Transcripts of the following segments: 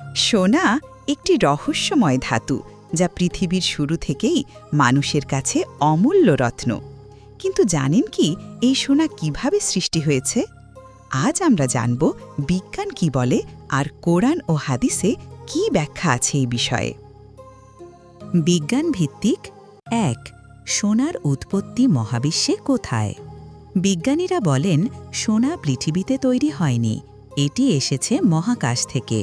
সোনা একটি রহস্যময় ধাতু যা পৃথিবীর শুরু থেকেই মানুষের কাছে অমূল্য রত্ন। কিন্তু জানেন কি এই সোনা কীভাবে সৃষ্টি হয়েছে? আজ আমরা জানব বিজ্ঞান কি বলে আর কোরআন ও হাদিসে কি ব্যাখ্যা আছে এই বিষয়ে। বিজ্ঞান ভিত্তিক এক, সোনার উৎপত্তি মহাবিশ্বে কোথায়? বিজ্ঞানীরা বলেন, সোনা পৃথিবীতে তৈরি হয়নি, এটি এসেছে মহাকাশ থেকে।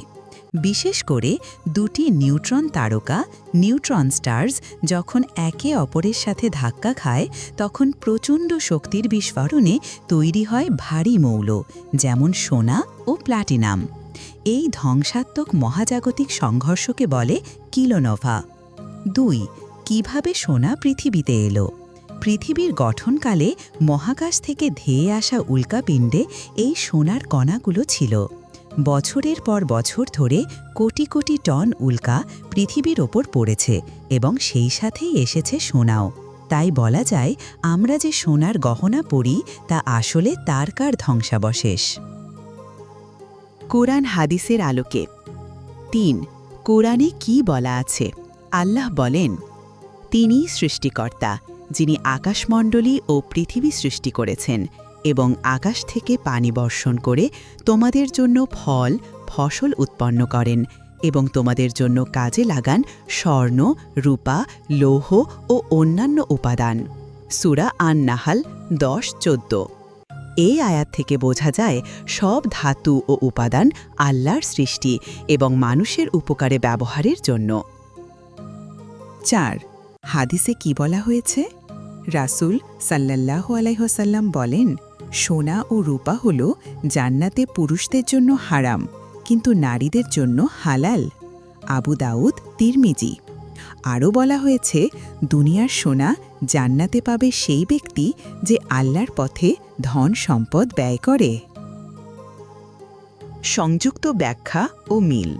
বিশেষ করে দুটি নিউট্রন তারকা, নিউট্রন স্টার্স, যখন একে অপরের সাথে ধাক্কা খায়, তখন প্রচণ্ড শক্তির বিস্ফোরণে তৈরি হয় ভারী মৌল, যেমন সোনা ও প্লাটিনাম। এই ধ্বংসাত্মক মহাজাগতিক সংঘর্ষকে বলে কিলোনোভা। দুই, কীভাবে সোনা পৃথিবীতে এলো? পৃথিবীর গঠনকালে মহাকাশ থেকে ধেয়ে আসা উল্কাপিণ্ডে এই সোনার কণাগুলো ছিল। বছরের পর বছর ধরে কোটি কোটি টন উল্কা পৃথিবীর ওপর পড়েছে এবং সেই সাথেই এসেছে সোনাও। তাই বলা যায়, আমরা যে সোনার গহনা পরি, তা আসলে তারকার ধ্বংসাবশেষ। কোরআন হাদিসের আলোকে। তিন, কোরআনে কি বলা আছে? আল্লাহ বলেন, তিনিই সৃষ্টিকর্তা, যিনি আকাশমণ্ডলী ও পৃথিবী সৃষ্টি করেছেন। এবং আকাশ থেকে পানি বর্ষণ করে তোমাদের জন্য ফল, ফসল উৎপন্ন করেন এবং তোমাদের জন্য কাজে লাগান স্বর্ণ, রূপা, লৌহ ও অন্যান্য উপাদান। সুরা আন নাহাল দশ, চোদ্দ। এই আয়াত থেকে বোঝা যায়, সব ধাতু ও উপাদান আল্লাহর সৃষ্টি এবং মানুষের উপকারে ব্যবহারের জন্য। চার, হাদিসে কি বলা হয়েছে? রাসূল সাল্লাল্লাহু আলাইহসাল্লাম বলেন সোনা ও রূপা হল জান্নাতে পুরুষদের জন্য হারাম, কিন্তু নারীদের জন্য হালাল। আবু দাউদ, তিরমিজি। আরও বলা হয়েছে, দুনিয়ার সোনা জান্নাতে পাবে সেই ব্যক্তি যে আল্লাহর পথে ধন সম্পদ ব্যয় করে। সংযুক্ত ব্যাখ্যা ও মিল।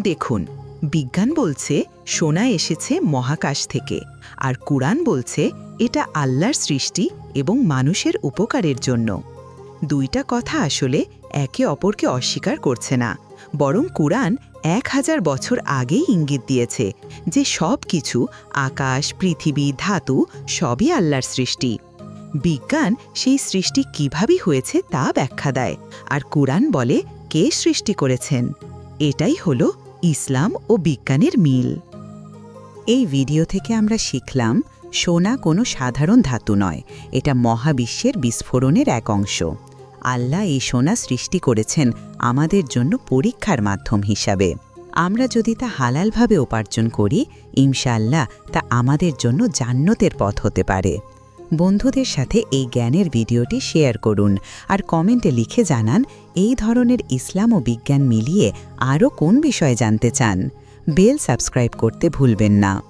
দেখুন, বিজ্ঞান বলছে সোনা এসেছে মহাকাশ থেকে, আর কুরআন বলছে এটা আল্লাহর সৃষ্টি এবং মানুষের উপকারের জন্য। দুইটা কথা আসলে একে অপরকে অস্বীকার করছে না, বরং কুরআন এক হাজার বছর আগেই ইঙ্গিত দিয়েছে যে সব কিছু আকাশ, পৃথিবী, ধাতু, সবই আল্লাহর সৃষ্টি। বিজ্ঞান সেই সৃষ্টি কীভাবে হয়েছে তা ব্যাখ্যা দেয়, আর কুরআন বলে কে সৃষ্টি করেছেন। এটাই হল ইসলাম ও বিজ্ঞানের মিল। এই ভিডিও থেকে আমরা শিখলাম সোনা কোনো সাধারণ ধাতু নয়, এটা মহাবিশ্বের বিস্ফোরণের এক অংশ। আল্লাহ এই সোনা সৃষ্টি করেছেন আমাদের জন্য পরীক্ষার মাধ্যম হিসাবে। আমরা যদি তা হালালভাবে উপার্জন করি, ইনশাআল্লাহ তা আমাদের জন্য জান্নতের পথ হতে পারে। বন্ধুদের সাথে এই জ্ঞানের ভিডিওটি শেয়ার করুন আর কমেন্টে লিখে জানান, এই ধরনের ইসলাম ও বিজ্ঞান মিলিয়ে আরও কোন বিষয়ে জানতে চান? বেল সাবস্ক্রাইব করতে ভুলবেন না।